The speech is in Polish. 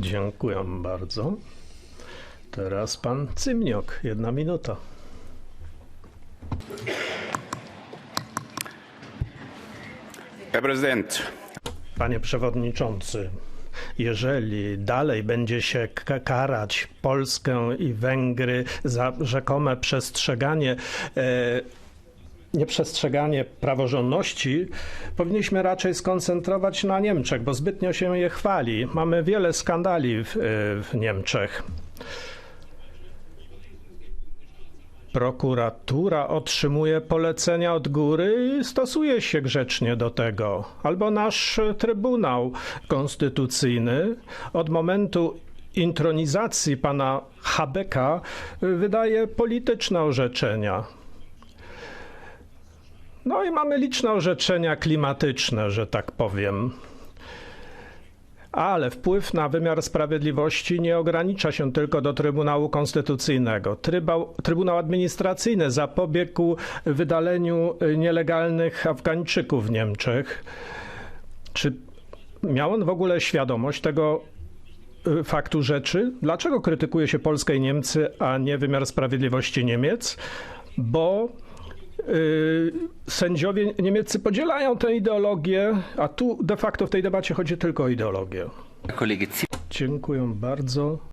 Dziękuję bardzo. Teraz pan Cymniok, jedna minuta. Herr Präsident, Panie przewodniczący, jeżeli dalej będzie się karać Polskę i Węgry za rzekome przestrzeganie e, nieprzestrzeganie praworządności, powinniśmy raczej skoncentrować na Niemczech, bo zbytnio się je chwali. Mamy wiele skandali w, e, w Niemczech. Prokuratura otrzymuje polecenia od góry i stosuje się grzecznie do tego. Albo nasz Trybunał Konstytucyjny od momentu intronizacji pana Habeka wydaje polityczne orzeczenia. No i mamy liczne orzeczenia klimatyczne, że tak powiem. Ale wpływ na wymiar sprawiedliwości nie ogranicza się tylko do Trybunału Konstytucyjnego. Trybał, Trybunał Administracyjny zapobiegł wydaleniu nielegalnych Afgańczyków w Niemczech. Czy miał on w ogóle świadomość tego y, faktu rzeczy? Dlaczego krytykuje się Polskę i Niemcy, a nie wymiar sprawiedliwości Niemiec? Bo sędziowie niemieccy podzielają tę ideologię, a tu de facto w tej debacie chodzi tylko o ideologię. Dziękuję bardzo.